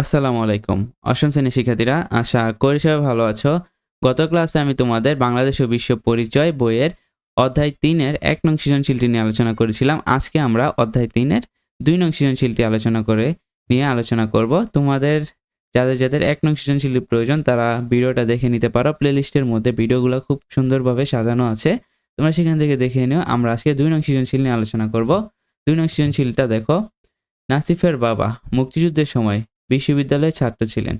আসসালামু আলাইকুম। অষ্টম শ্রেণির শিক্ষার্থীরা, আশা করি সবাই ভালো আছো। গত ক্লাসে আমি তোমাদের বাংলাদেশ ও বিশ্ব পরিচয় বইয়ের অধ্যায় তিনের এক নং সৃজনশীলটি নিয়ে আলোচনা করেছিলাম। আজকে আমরা অধ্যায় তিনের দুই নং সৃজনশীলটি আলোচনা করে নিয়ে আলোচনা করব। তোমাদের, যাদের যাদের এক নং সৃজনশীলের প্রয়োজন, তারা ভিডিওটা দেখে নিতে পারো। প্লেলিস্টের মধ্যে ভিডিওগুলো খুব সুন্দরভাবে সাজানো আছে। তোমরা সেখান থেকে দেখে নিও। আমরা আজকে দুই নং সৃজনশীল নিয়ে আলোচনা করব। দুই নং সৃজনশীলটা দেখো, নাসিফের বাবা, মুক্তিযুদ্ধের সময় বিশ্ববিদ্যালয়ের ছাত্র ছিলেন।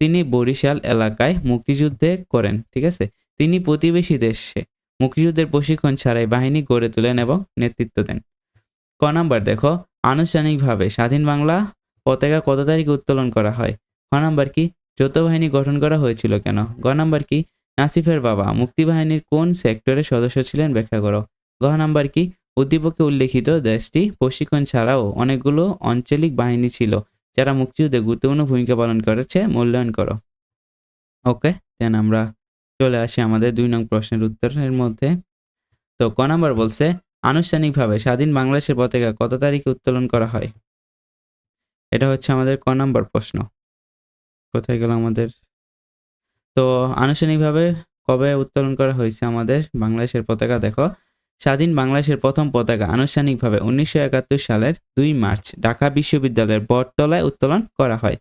তিনি বরিশাল এলাকায় মুক্তিযুদ্ধে করেন, ঠিক আছে? তিনি প্রতিবেশী দেশে মুক্তিযুদ্ধের প্রশিক্ষণ ছাড়াই বাহিনী গড়ে তোলেন এবং নেতৃত্ব দেন। ক নাম্বার, দেখো, আনুষ্ঠানিকভাবে স্বাধীন বাংলা পতাকা কত তারিখে উত্তোলন করা হয়? খ নাম্বার কি, যৌথ বাহিনী গঠন করা হয়েছিল কেন? গ নাম্বার কি, নাসিফের বাবা মুক্তিবাহিনীর কোন সেক্টরের সদস্য ছিলেন ব্যাখ্যা করো। গ নাম্বার কি, উদ্দীপকে উল্লেখিত দেশটি প্রশিক্ষণ ছাড়াও অনেকগুলো আঞ্চলিক বাহিনী ছিল। যারা মুক্তিযুদ্ধে গুরুত্বপূর্ণ ভূমিকা পালন করেছে, মূল্যায়ন করো। ওকে দেন আমরা চলে আসি আমাদের দুই নং প্রশ্নের উত্তরের মধ্যে। তো ক নাম্বার বলছে, আনুষ্ঠানিকভাবে স্বাধীন বাংলাদেশের পতাকা কত তারিখে উত্তোলন করা হয়? এটা হচ্ছে আমাদের ক নাম্বার প্রশ্ন। কোথায় গেল আমাদের? তো আনুষ্ঠানিকভাবে কবে উত্তোলন করা হয়েছে আমাদের বাংলাদেশের পতাকা? দেখো স্বাধীন বাংলাদেশের প্রথম পতাকা আনুষ্ঠানিকভাবে উনিশশো একাত্তর সালের দুই মার্চ ঢাকা বিশ্ববিদ্যালয়ের বটতলায় উত্তোলন করা হয়।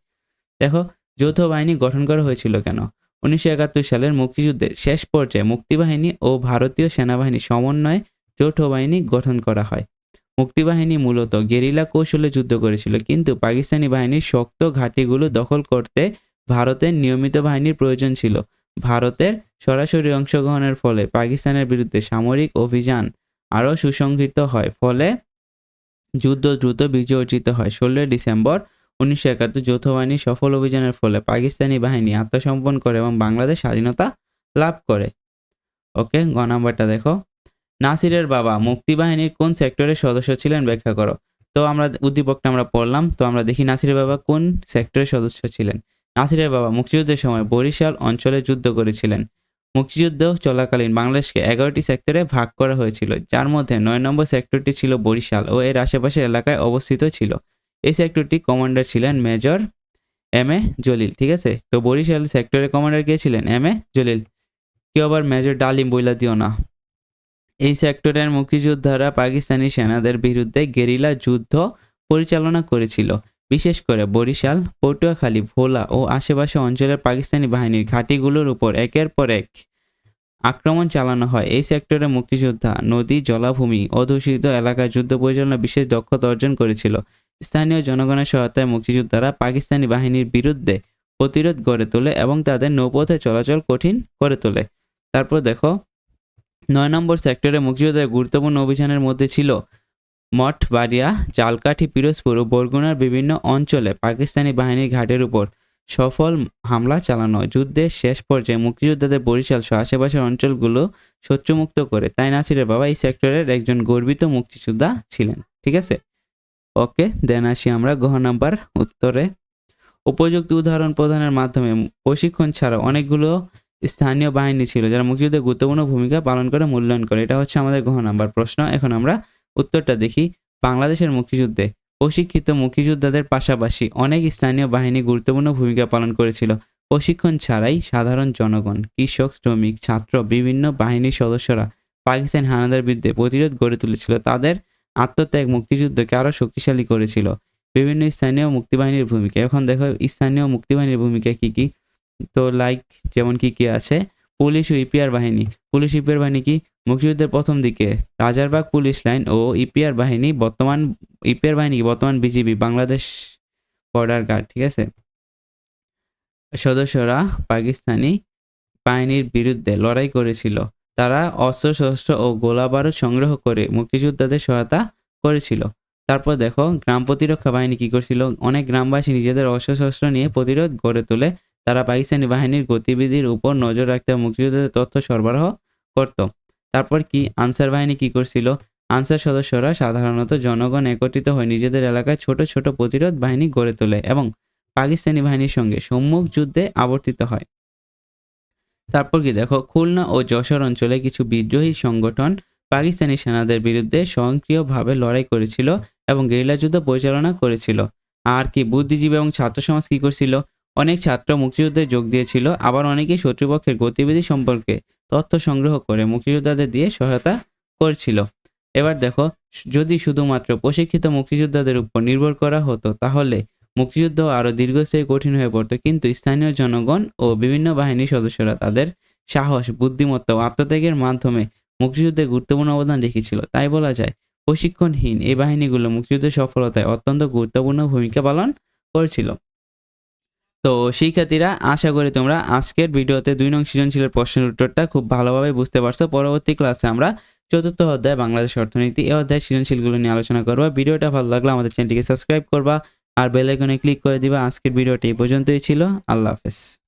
দেখো, যৌথ বাহিনী গঠন করা হয়েছিল কেন? উনিশশো একাত্তর সালের মুক্তিযুদ্ধের শেষ পর্যায়ে মুক্তিবাহিনী ও ভারতীয় সেনাবাহিনী সমন্বয়ে যৌথ বাহিনী গঠন করা হয়। মুক্তিবাহিনী মূলত গেরিলা কৌশলে যুদ্ধ করেছিল, কিন্তু পাকিস্তানি বাহিনীর শক্ত ঘাঁটিগুলো দখল করতে ভারতের নিয়মিত বাহিনীর প্রয়োজন ছিল। ভারতের সরাসরি অংশগ্রহণের ফলে পাকিস্তানের বিরুদ্ধে সামরিক অভিযান আরও সুসংহত হয়, ফলে যুদ্ধ দ্রুত বিজয় অর্জিত হয়। ষোলোই ডিসেম্বর উনিশশো একাত্তর যৌথ বাহিনীর সফল অভিযানের ফলে পাকিস্তানি বাহিনী আত্মসম্পন্ন করে এবং বাংলাদেশ স্বাধীনতা লাভ করে। ওকে, গ নাম্বারটা দেখো। নাসিরের বাবা মুক্তিবাহিনীর কোন সেক্টরের সদস্য ছিলেন ব্যাখ্যা করো। তো আমরা উদ্দীপকটা আমরা পড়লাম, তো আমরা দেখি নাসিরের বাবা কোন সেক্টরের সদস্য ছিলেন। নাসিরের বাবা মুক্তিযুদ্ধের সময় বরিশাল অঞ্চলে যুদ্ধ করেছিলেন। মুক্তিযুদ্ধ চলাকালীন বাংলাদেশকে এগারোটি সেক্টরে ভাগ করা হয়েছিল, যার মধ্যে নয় নম্বর সেক্টরটি ছিল বরিশাল ও এর আশেপাশের এলাকায় অবস্থিত ছিল। এই সেক্টরটি কমান্ডার ছিলেন মেজর এম এ জলিল, ঠিক আছে? তো বরিশাল সেক্টরের কমান্ডার কে ছিলেন? M A Jalil. কেউ আবার মেজর ডালিম বইলা দিও না। এই সেক্টরের মুক্তিযোদ্ধারা পাকিস্তানি সেনাদের বিরুদ্ধে গেরিলা যুদ্ধ পরিচালনা করেছিল। বিশেষ করে বরিশাল, পটুয়াখালী, ভোলা ও আশেপাশে অঞ্চলের পাকিস্তানি বাহিনীর ঘাঁটিগুলোর উপর একের পর এক আক্রমণ চালানো হয়। এই সেক্টরে মুক্তিযোদ্ধা, নদী, জলাভূমি, অধ্যুষিত এলাকায় যুদ্ধ পরিচালনা বিশেষ দক্ষতা অর্জন করেছিল। স্থানীয় জনগণের সহায়তায় মুক্তিযোদ্ধারা পাকিস্তানি বাহিনীর বিরুদ্ধে প্রতিরোধ গড়ে তোলে এবং তাদের নৌপথে চলাচল কঠিন করে তোলে। তারপর দেখো, নয় নম্বর সেক্টরে মুক্তিযোদ্ধার গুরুত্বপূর্ণ অভিযানের মধ্যে ছিল মঠবাড়িয়া জালকাঠি পিরোজপুর ও বরগুনার বিভিন্ন অঞ্চলে পাকিস্তানি বাহিনীর ঘাটের উপর সফল হামলা চালানো যুদ্ধের শেষ পর্যায়ে মুক্তিযোদ্ধাদের বরিশাল সহ আশেপাশের অঞ্চলগুলো শত্রুমুক্ত করে। তাই নাসিরের বাবা এই সেক্টরের একজন গর্বিত মুক্তিযোদ্ধা ছিলেন। ঠিক আছে? ওকে, দেন আসি আমরা গহ নাম্বার উত্তরে। উপযুক্ত উদাহরণ প্রদানের মাধ্যমে প্রশিক্ষণ ছাড়া অনেকগুলো স্থানীয় বাহিনী ছিল যারা মুক্তিযুদ্ধে গুরুত্বপূর্ণ ভূমিকা পালন করে, মূল্যায়ন করে। এটা হচ্ছে আমাদের গহ নাম্বার প্রশ্ন। এখন আমরা উত্তরটা দেখি, বাংলাদেশের মুক্তিযুদ্ধে। প্রশিক্ষিত মুক্তিযোদ্ধাদের পাশাপাশি অনেক স্থানীয় বাহিনী গুরুত্বপূর্ণ ভূমিকা পালন করেছিল। প্রশিক্ষণ ছাড়াই সাধারণ জনগণ, কৃষক, শ্রমিক, ছাত্র, বিভিন্ন বাহিনীর সদস্যরা পাকিস্তান হানাদার বিরুদ্ধে প্রতিরোধ গড়ে তুলেছিল। তাদের আত্মত্যাগ মুক্তিযুদ্ধকে আরও শক্তিশালী করেছিল। বিভিন্ন স্থানীয় মুক্তিবাহিনীর ভূমিকা। এখন দেখো, স্থানীয় মুক্তিবাহিনীর ভূমিকা কি কি? তো লাইক যেমন কি কি আছে? পুলিশ ও ইপিআর বাহিনী। পুলিশ ইপিআর বাহিনী কি? মুক্তিযুদ্ধের প্রথম দিকে রাজারবাগ পুলিশ লাইন ও ইপিআর বাহিনী বর্তমান, ইপিআর বাহিনী বর্তমান বিজিবি বাংলাদেশ বর্ডার গার্ড ঠিক আছে? সদস্যরা পাকিস্তানি বাহিনীর বিরুদ্ধে লড়াই করেছিল। তারা অস্ত্র শস্ত্র ও গোলাবারুদ সংগ্রহ করে মুক্তিযোদ্ধাদের সহায়তা করেছিল। তারপর দেখো, গ্রাম প্রতিরক্ষা বাহিনী কি করছিল? অনেক গ্রামবাসী নিজেদের অস্ত্র শস্ত্র নিয়ে প্রতিরোধ গড়ে তোলে। তারা পাকিস্তানি বাহিনীর গতিবিধির উপর নজর রাখতে মুক্তিযোদ্ধাদের তথ্য সরবরাহ করত। তারপর কি? আনসার বাহিনী কি করছিল? আনসার সদস্যরা সাধারণত জনগণ একত্রিত হয়ে নিজেদের এলাকায় ছোট ছোট প্রতিরোধ বাহিনী গড়ে তোলে এবং পাকিস্তানি বাহিনীর সঙ্গে সম্মুখ যুদ্ধে আবর্তিত হয়। তারপর কি? দেখো, খুলনা ও যশোর অঞ্চলে কিছু বিদ্রোহী সংগঠন পাকিস্তানি সেনাদের বিরুদ্ধে স্বয়ংক্রিয়ভাবে লড়াই করেছিল এবং গেরিলা যুদ্ধ পরিচালনা করেছিল। আর কি? বুদ্ধিজীবী এবং ছাত্র সমাজ কি করছিল? অনেক ছাত্র মুক্তিযুদ্ধে যোগ দিয়েছিল, আবার অনেকেই শত্রুপক্ষের গতিবিধি সম্পর্কে তথ্য সংগ্রহ করে মুক্তিযোদ্ধাদের দিয়ে সহায়তা করছিল। এবার দেখো, যদি শুধুমাত্র প্রশিক্ষিত মুক্তিযোদ্ধাদের উপর নির্ভর করা হতো, তাহলে মুক্তিযুদ্ধ আরও দীর্ঘস্থায়ী কঠিন হয়ে পড়তো, কিন্তু স্থানীয় জনগণ ও বিভিন্ন বাহিনীর সদস্যরা তাদের সাহস, বুদ্ধিমত্তা ও আত্মত্যাগের মাধ্যমে মুক্তিযুদ্ধে গুরুত্বপূর্ণ অবদান রেখেছিল। তাই বলা যায়, প্রশিক্ষণহীন এই বাহিনীগুলো মুক্তিযুদ্ধের সফলতায় অত্যন্ত গুরুত্বপূর্ণ ভূমিকা পালন করেছিল। তো শিক্ষার্থীরা, আশা করি তোমরা আজকের ভিডিওতে দুই নং সৃজনশীলের প্রশ্নের উত্তরটা খুব ভালোভাবে বুঝতে পারছ। পরবর্তী ক্লাসে আমরা চতুর্থ অধ্যায় বাংলাদেশ অর্থনীতি এই অধ্যায় সৃজনশীলগুলো নিয়ে আলোচনা করব। ভিডিওটা ভালো লাগলে আমাদের চ্যানেলটিকে সাবস্ক্রাইব করবা আর বেল আইকনে ক্লিক করে দিবা। আজকের ভিডিওটি এই পর্যন্তই ছিল। আল্লাহ হাফেজ।